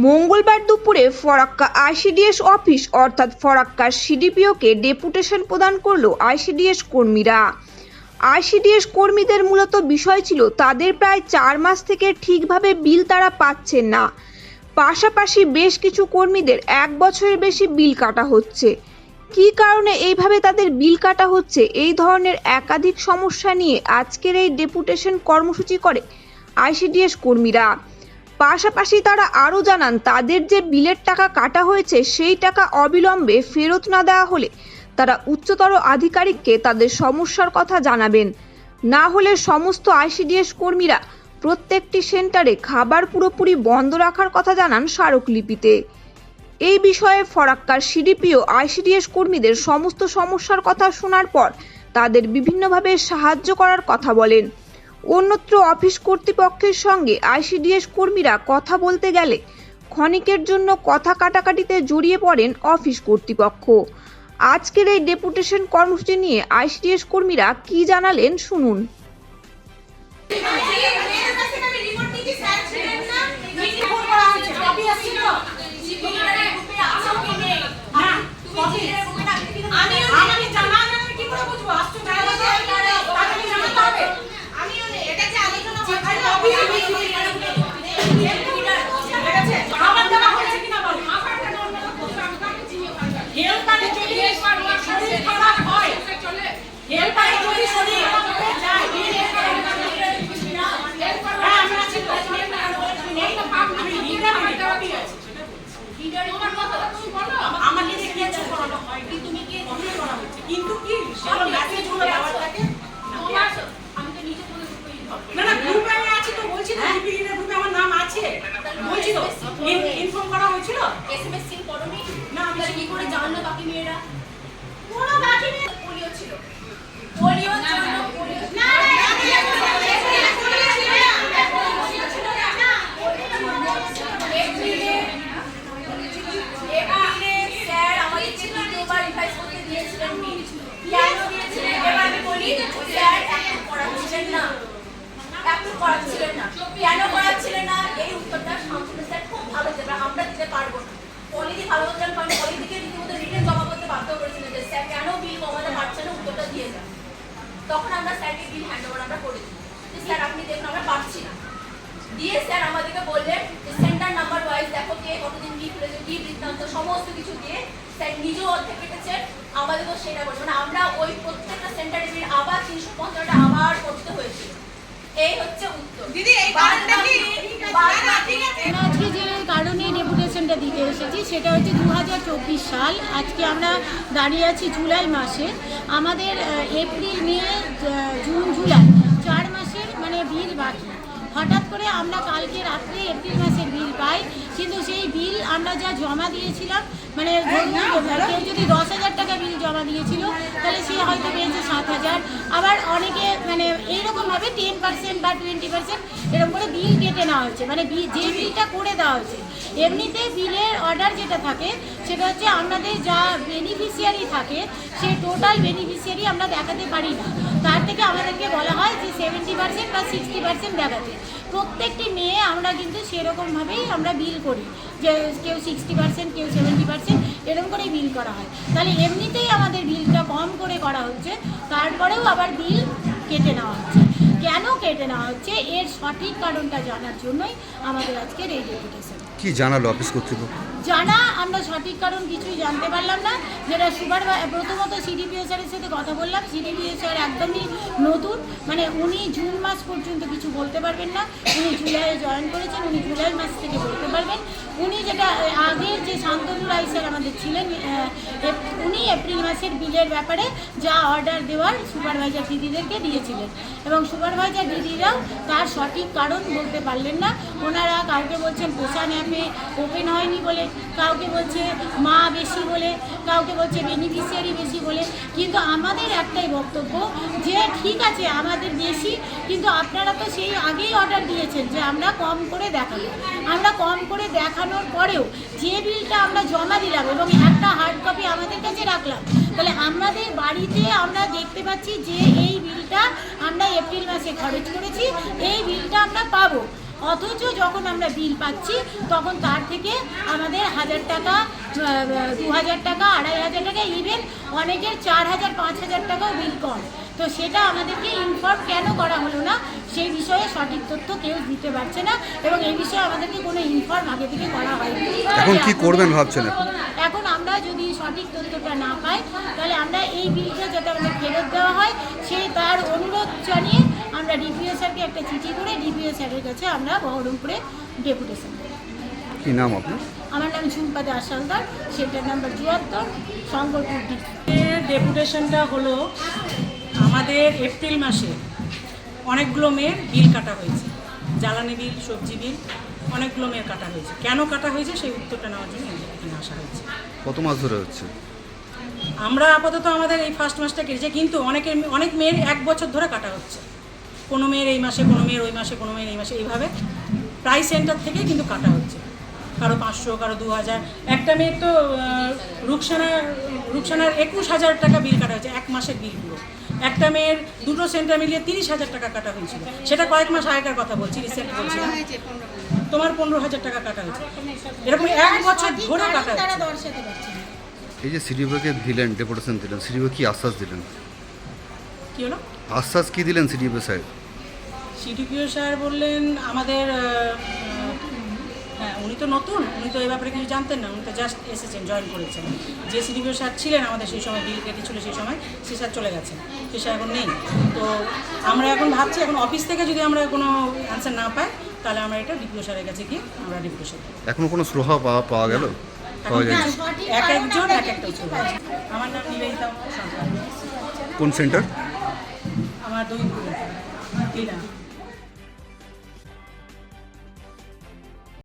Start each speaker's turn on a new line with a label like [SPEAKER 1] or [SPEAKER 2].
[SPEAKER 1] মঙ্গলবার দুপুরে Farakka ICDS office, অর্থাৎ ফরাক্কার সিডিপিওকে ডেপুটেশন প্রদান করল আইসিডিএস কর্মীরা। আইসিডিএস কর্মীদের মূলত বিষয় ছিল তাদের প্রায় চার মাস থেকে ঠিকভাবে বিল তারা পাচ্ছেন না। পাশাপাশি বেশ কিছু কর্মীদের এক বছরের বেশি বিল কাটা হচ্ছে। কী কারণে এইভাবে তাদের বিল কাটা হচ্ছে? এই ধরনের একাধিক সমস্যা নিয়ে আজকের এই ডেপুটেশন কর্মসূচি করে আইসিডিএস কর্মীরা। পাশাপাশি তারা আরও জানান, তাদের যে বিলের টাকা কাটা হয়েছে, সেই টাকা অবিলম্বে ফেরত না দেওয়া হলে তারা উচ্চতর আধিকারিককে তাদের সমস্যার কথা জানাবেন। না হলে সমস্ত আইসিডিএস কর্মীরা প্রত্যেকটি সেন্টারে খাবার পুরোপুরি বন্ধ রাখার কথা জানান স্মারকলিপিতে। এই বিষয়ে ফরাক্কার সিডিপিও আইসিডিএস কর্মীদের সমস্ত সমস্যার কথা শোনার পর তাদের বিভিন্নভাবে সাহায্য করার কথা বলেন। অন্যত্র অফিস কর্তৃপক্ষের সঙ্গে আইসিডিএস কর্মীরা কথা বলতে গেলে ক্ষণিকের জন্য কথা কাটাকাটিতে জড়িয়ে পড়েন অফিস কর্তৃপক্ষ। আজকের এই ডেপুটেশন কর্মসূচি নিয়ে আইসিডিএস কর্মীরা কি জানালেন, শুনুন
[SPEAKER 2] হেলপারে যদি শরীর খারাপ হয় হেলপারে যদি শরীর খারাপ হয়ে যায় হ্যাঁ আমি আছি তো আমি লিডার আমি কপি আছে আমাকে কিছু করানো হয়নি তুমি কি করা হচ্ছে কিন্তু কি? সেটা মেসেজগুলো দেওয়ার থাকে? না না গ্রুপে আমি আছি তো বলছি তো গ্রুপে আমার নাম আছে। বলছি তো ইনফর্ম করা। হয়েছিল?
[SPEAKER 3] এসএমএস সিল করনি।
[SPEAKER 2] না, আমি
[SPEAKER 3] কি করে জানলো বাকি মেয়েরা
[SPEAKER 2] কোনো বাকি
[SPEAKER 3] পোলিও ছিল পোলিওর জন্য পোলিও না স্যার আমাদেরকে দ্বিতীয়বার রিভাইজ করতে দিয়েছিলেন বিল কেন দিয়েছিলেন এবার আমি বলি স্যার এখন করাচ্ছিলেন না এখন করাচ্ছিলেন না। কেন করাচ্ছিলেন না? এই উত্তরটা শান্তনু স্যার খুব ভালো দেবে, আমরা দিতে পারব না। পলিদি ভালো বলতেন কারণ পলিদিকে রীতিমতো রিটেন জমা করতে বাধ্য করেছিলেন যে, স্যার, কেন বিল কমাতে পারছে না? উত্তরটা দিয়ে যান। তখন আমরা স্যারকে বিল হ্যান্ড ওভার আমরা করে দিই। স্যার, আপনি দেখুন, আমরা পারছি না। দিয়ে স্যার আমাদেরকে বললেন যে, সেন্টার নাম্বার ওয়াইজ দেখো কে কতদিন কি খুলেছে কি বৃত্তান্ত, সমস্ত কিছু দিয়ে স্যার নিজেও অর্ধেক কেটেছেন, আমাদেরকেও সেটা বলছে। মানে আমরা ওই প্রত্যেকটা সেন্টারে আবার তিনশো পঞ্চাশটা আবার করতে হয়েছিল এই হচ্ছে উত্তর।
[SPEAKER 2] দিদি, এই কারণটা কি?
[SPEAKER 4] আমরা আজকে যে কারণে ডেপুটেশনটা দিতে এসেছি সেটা হচ্ছে দু হাজার চব্বিশ সাল। আজকে আমরা দাঁড়িয়ে আছি জুলাই মাসে। আমাদের এপ্রিল মে জুন জুলাই চার মাসের মানে বিল বাকি। হঠাৎ করে আমরা কালকে রাত্রে এপ্রিল মাসের বিল পাই কিন্তু সেই বিল আমরা যা জমা দিয়েছিলাম মানে কেউ যদি দশ হাজার টাকা বিল জমা দিয়েছিল তাহলে সে হয়তো পেয়েছে সাত হাজার। আবার অনেকে মানে এইরকমভাবে টেন পার্সেন্ট বা টোয়েন্টি পার্সেন্ট এরকম করে বিল কেটে নেওয়া হয়েছে মানে বি- যে বিলটা করে দেওয়া হয়েছে এমনিতে বিলের অর্ডার যেটা থাকে সেটা হচ্ছে আমাদের যা বেনিফিশিয়ারি থাকে সেই টোটাল বেনিফিশিয়ারি আমরা দেখাতে পারি না। তার থেকে আমাদেরকে বলা হয় যে সেভেন্টি পার্সেন্ট বা সিক্সটি পার্সেন্ট দেখাতে। প্রত্যেকটি মেয়ে আমরা কিন্তু সেরকমভাবেই আমরা বিল করি, যে কেউ সিক্সটি পার্সেন্ট কেউ সেভেন্টি পার্সেন্ট এরকম করেই বিল করা হয়। তাহলে এমনিতেই আমাদের বিলটা কম করে করা হচ্ছে, তারপরেও আবার বিল কেটে নেওয়া হচ্ছে। কেন কেটে নেওয়া হচ্ছে? এর সঠিক কারণটা জানার জন্যই আমাদের আজকের এই ডেপুটেশন
[SPEAKER 5] কি জানালো অফিস কর্তৃপক্ষ?
[SPEAKER 4] জানা আমরা সঠিক কারণ কিছুই জানতে পারলাম না। যেটা সুপার প্রথমত সিডিপিও স্যারের সাথে কথা বললাম। সিডিপিও স্যার একদমই নতুন। মানে উনি জুন মাস পর্যন্ত কিছু বলতে পারবেন না। উনি জুলাইয়ে জয়েন করেছেন, উনি জুলাই মাস থেকে বলতে পারবেন। উনি যেটা আগের যে শান্তনু রায় স্যার আমাদের ছিলেন উনি এপ্রিল মাসের বিলের ব্যাপারে যা অর্ডার দেওয়ার সুপারভাইজার দিদিদেরকে দিয়েছিলেন। এবং সুপারভাইজার দিদিরাও তার সঠিক কারণ বলতে পারলেন না। ওনারা কাউকে বলছেন পোষা ন্যাপে ওপেন হয়নি বলে, কাউকে বলছে মা বেশি বলে, কাউকে বলছে বেনিফিশিয়ারি বেশি বলে। কিন্তু আমাদের একটাই বক্তব্য যে ঠিক আছে আমাদের বেশি, কিন্তু আপনারা তো সেই আগেই অর্ডার দিয়েছেন যে আমরা কম করে দেখাবো। আমরা কম করে দেখানোর পরেও যে বিলটা আমরা জমা দিলাম এবং একটা হার্ড কপি আমাদের কাছে রাখলাম, তাহলে আমাদের বাড়িতে আমরা দেখতে পাচ্ছি যে এই বিলটা আমরা এপ্রিল মাসে খরচ করেছি, এই বিলটা আমরা পাবো। অথচ যখন আমরা বিল পাচ্ছি, তখন তার থেকে আমাদের হাজার টাকা দু হাজার টাকা, আড়াই হাজার টাকা ইভেন অনেকের চার হাজার, পাঁচ হাজার টাকাও বিল কম। তো সেটা আমাদেরকে ইনফর্ম কেন করা হলো না? সেই বিষয়ে সঠিক তথ্য কেউ দিতে পারছে না এবং এই বিষয়ে আমাদেরকে কোনো ইনফর্ম আগে থেকে করা হয়নি।
[SPEAKER 5] এখন কি করবেন ভাবছেন এখন?
[SPEAKER 4] আমরা যদি সঠিক তথ্যটা না পাই তাহলে আমরা এই বিলটা যাতে আমাদের ফেরত দেওয়া হয় সেই তার অনুরোধ জানিয়ে আমরা ডিপিও স্যারকে একটা চিঠি করে ডিপিও স্যারের কাছে আমরা বহরমপুরে ডেপুটেশন
[SPEAKER 5] কি নাম আপনার?
[SPEAKER 4] আমার নাম ঝুম্পা দাস হালদার সেন্টার নাম্বার চুয়াত্তর শঙ্করপুর
[SPEAKER 2] ডেপুটেশনটা হলো আমাদের এপ্রিল মাসে অনেকগুলো মেয়ের বিল কাটা হয়েছে। জ্বালানি বিল সবজি বিল অনেকগুলো মেয়ের কাটা হয়েছে। কেন কাটা হয়েছে সেই উত্তরটা নেওয়ার জন্য এখানে আসা হয়েছে।
[SPEAKER 5] কত মাস ধরে হচ্ছে?
[SPEAKER 2] আমরা আপাতত আমাদের এই ফার্স্ট মাসটা কেটেছে কিন্তু অনেকের অনেক মেয়ের এক বছর ধরে কাটা হচ্ছে। কোনো মেয়ের এই মাসে কোনো মেয়ের ওই মাসে কোনো মেয়ের এই মাসে এইভাবে। প্রাইস সেন্টার থেকে কিন্তু কাটা হচ্ছে। কারও পাঁচশো কারও দু হাজার একটা মেয়ের তো রুকসানা রুকসানার একুশ হাজার টাকা বিল কাটা হয়েছে এক মাসের বিলগুলো একটা মেয়ের দুটো সেন্টার মিলিয়ে তিরিশ হাজার টাকা কাটা হয়েছিল। সেটা কয়েক মাস আগেকার কথা বলছি রিসেন্ট বলছি না। তোমার পনেরো হাজার টাকা কাটা হয়েছে। এরকম এক বছর ধরে কাটা
[SPEAKER 5] এই যে সিডিওকে দিলেন ডেপুটেশন দিলেন সিডিও কি আশ্বাস দিলেন?
[SPEAKER 2] কি হলো?
[SPEAKER 5] আশ্বাস কি দিলেন সিডিও সাহেব?
[SPEAKER 2] সিডিপিও স্যার বললেন আমাদের হ্যাঁ উনি তো নতুন উনি তো এই ব্যাপারে কিছু জানতেন না উনি তো জাস্ট এসেছেন জয়েন করেছেন। যে সিডিপিও স্যার ছিলেন আমাদের সেই সময় বিল কেটে ছিল সেই সময় সে স্যার চলে গেছেন সে স্যার এখন নেই। তো আমরা এখন ভাবছি এখন অফিস থেকে যদি আমরা কোনো অ্যান্সার না পাই তাহলে আমরা এটা ডিপিও স্যারের কাছে গিয়ে আমরা ডিপিও স্যার
[SPEAKER 5] এখনও কোনো সুরাহা পাওয়া পাওয়া গেল
[SPEAKER 2] এক একজন এক একটা আমার নাম নিবেদিতা
[SPEAKER 5] কোন সেন্টার
[SPEAKER 2] আমার দুই